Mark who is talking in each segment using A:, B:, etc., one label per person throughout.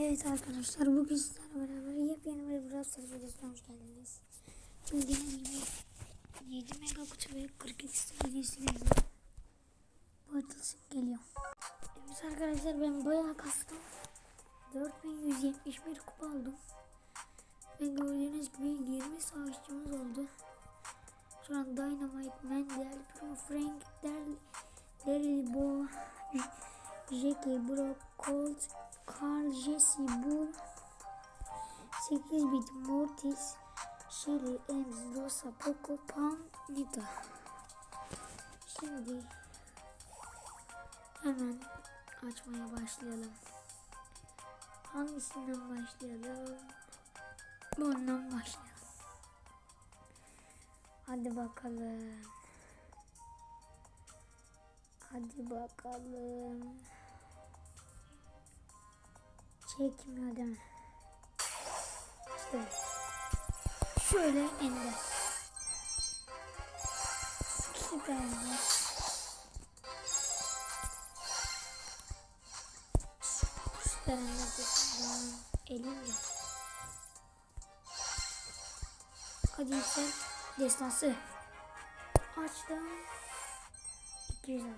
A: Evet arkadaşlar bugün sizlerle beraber yepyeni bir Brawl Stars videosuna hoş geldiniz. Bildiğiniz gibi 7 mega kutu ve 42 star hediyesi geldi. Bu atılsın geliyor. Evet arkadaşlar ben bayağı kastım. 4171 kupa aldım. Ve gördüğünüz gibi 20 savaşçımız oldu. Şu an Dynamite, Mendel, Pro, Frank, Daryl, Daryl, Bo, Jackie, Brock, Colt, Carl, Jesse, Bull, 8 bit Mortis, Shelly, Ems, Rosa, Poco, Pam, Nita. Şimdi hemen açmaya başlayalım. Hangisinden başlayalım? Bundan başlayalım. Hadi bakalım. Hadi bakalım. Çekmiyor değil mi? İşte şöyle ender. Süper ender. Süper ender dedim. Elimle. Hadi yüksel. Destansı. Açtım. 206.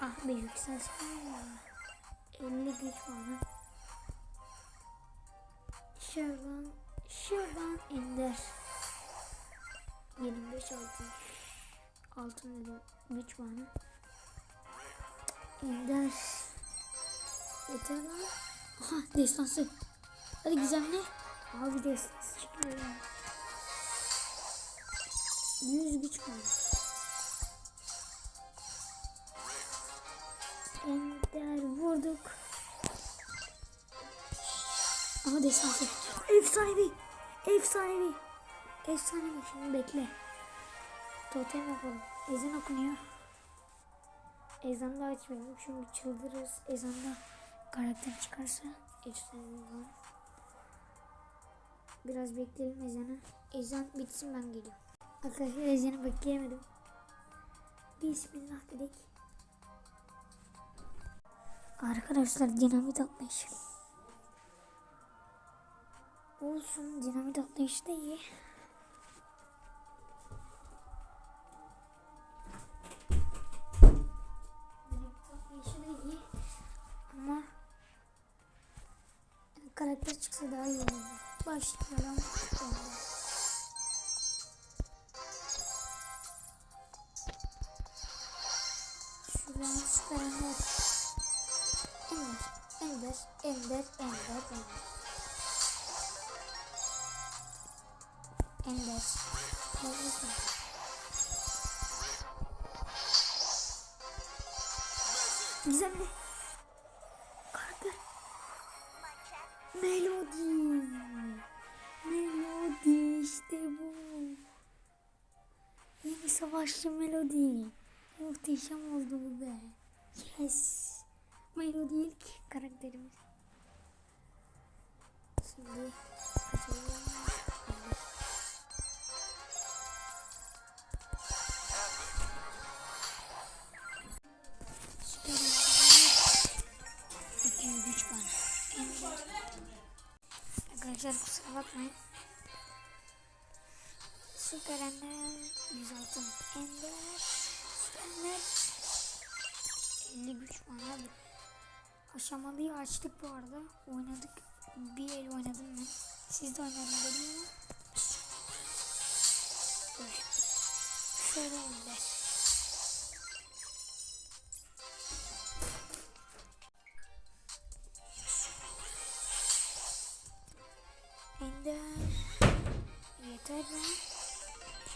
A: Ah be yükselsene ya. 50 güç puanı. Şuradan, şuradan indir. 25 altın. Altın dedim. Güç puanı. İndir. Yeter lan. Aha destansı. Hadi gizemli. Abi destansı çıkıyor ya. 100 güç puanı. Vurduk. Aha destansı. Efsanevi. Efsanevi. Efsanevi. Şimdi bekle. Totem yapalım. Ezan okunuyor. Ezan da açmayalım. Çünkü çıldırırız. Ezanda karakter çıkarsa efsanevi var. Biraz bekleyelim ezanı. Ezan bitsin ben geliyorum. Arkadaşlar ezanı bekleyemedim. Bismillah dedik. Arkadaşlar dinamit atlayış. Olsun dinamit atlayışı da iyi. Atlayışı karakter çıksa daha iyi olurdu. Başlayalım. Şuradan çıkaranlar. Ender, Ender, Ender, Ender, Ender. Ender. Neredesin? Gizemli. Karakter. Melody. Melody işte bu. Yeni savaşçı Melody. Muhteşem oldu bu be. Yes. Melody ilk karakterimiz. Şimdi açalım. Süper. 203 var. Arkadaşlar kusura bakmayın. Süper Ender 106 Ender Süper Ender 50 güç var abi. Aşamalıyı açtık bu arada. Oynadık. Bir el oynadım ben. Siz de oynadın dedim ama. Dur. Şöyle Ender. Ender. Yeter be.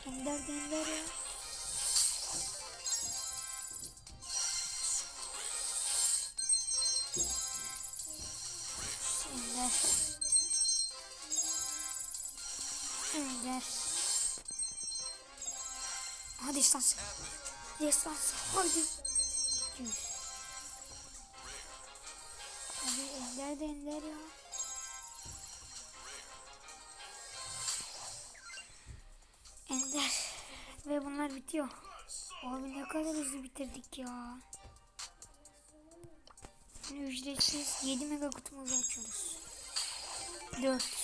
A: Ender de Ender ya. Ender. Hadi istans. Distans. Hadi. 200. Hadi Ender de Ender ya. Ender. Ve bunlar bitiyor. Abi ne kadar hızlı bitirdik ya. Ücretsiz 7 mega kutumuzu açıyoruz. 4.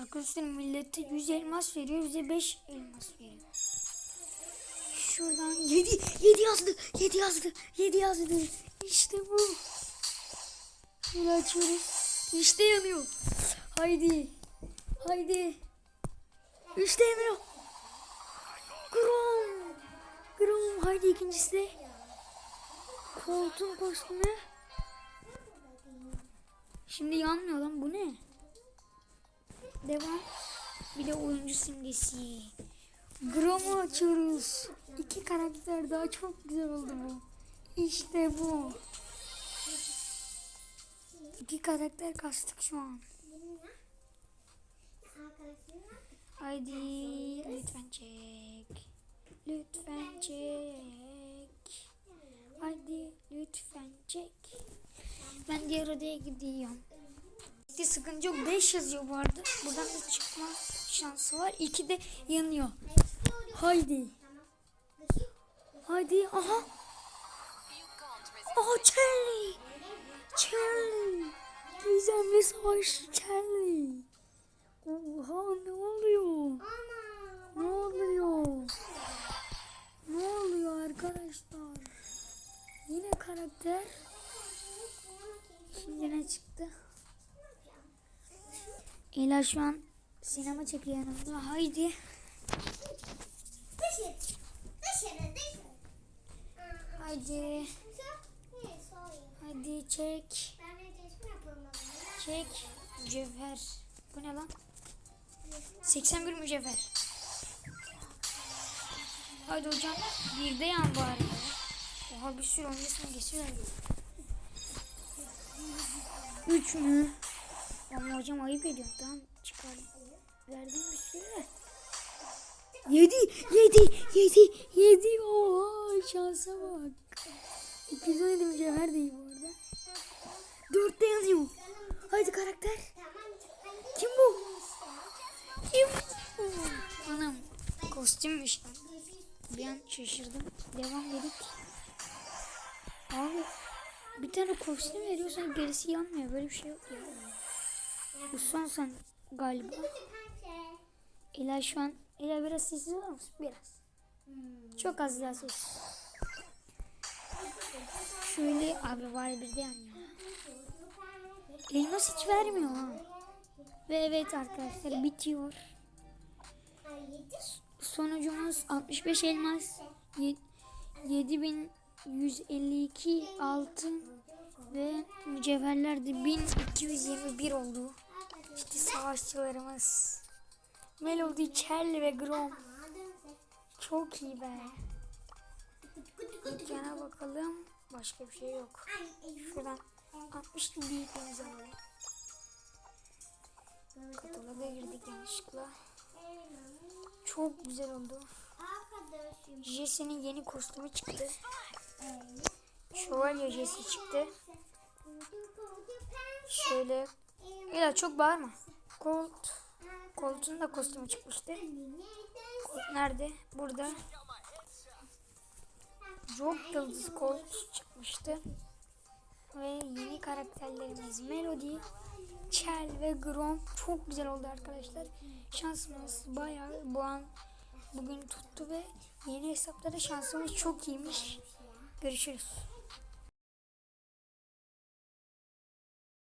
A: Arkadaşlar millete 100 elmas veriyor. Bize 5 elmas veriyor. Şuradan 7 7 yazdı. 7 yazdı. 7 yazdı. İşte bu. Şöyle açıyoruz. İşte yanıyor. Haydi. Haydi. İşte yanıyor. Grom. Grom. Haydi ikincisi de. Koltuğun kostümü. Şimdi yanmıyor lan bu ne? Devam. Bir de oyuncu simgesi. Grom'u açıyoruz. İki karakter daha çok güzel oldu bu. İşte bu. İki karakter kastık şu an. Haydi lütfen çek. Lütfen çek. Haydi lütfen çek. Ben diğer odaya gidiyorum. Sıkıntı yok. 5 yazıyor bu arada. Buradan da çıkma şansı var. 2 de yanıyor. Haydi. Haydi. Aha. Aha Charlie. Charlie. Gizemli savaşçı Charlie. Oha ne oluyor? Ne oluyor? Ne oluyor arkadaşlar? Yine karakter. Şimdi ne çıktı? Ela şu an sinema çekiyor yanımda. Haydi. Haydi. Haydi çek. Çek. Mücevher. Bu ne lan? 81 mücevher. Haydi hocam. Bir de yan bari. Oha bir sürü öncesine geçiyor. 3 mü? Hocam ayıp ediyor. Tamam çıkardım. Verdim bir sürü. 7 7 7 7 oha şansa bak. 217 mücevher değil bu arada. 4'te yazıyor. Haydi karakter. Kim bu? Kim bu? Anam kostümmüş. Bir an şaşırdım. Devam dedik. Abi bir tane kostüm veriyorsan gerisi yanmıyor. Böyle bir şey yok ya. Bu son sen galiba. Ela şu an Ela biraz sessiz olur musun? Biraz. Çok az ya ses. Şöyle abi var bir de yanıyor. Elmas hiç vermiyor ha. Ve evet arkadaşlar bitiyor. Sonucumuz 65 elmas, ye- 7152 altın ve mücevherler de 1221 oldu. İşte savaşçılarımız. Melody, Charlie ve Grom. Çok iyi be. Dükkana bakalım. Başka bir şey yok. Şuradan 60 bir ipimizi alalım. Kataloga girdik yanlışlıkla. Çok güzel oldu. Jesse'nin yeni kostümü çıktı. Şövalye Jesse çıktı. Şöyle. Ya çok bağırma. Colt. Colt'un da kostümü çıkmıştı. Colt nerede? Burada. Çok yıldız Colt çıkmıştı. Ve yeni karakterlerimiz Melody, Chell ve Grom çok güzel oldu arkadaşlar. Şansımız bayağı bu an bugün tuttu ve yeni hesaplara şansımız çok iyiymiş. Görüşürüz.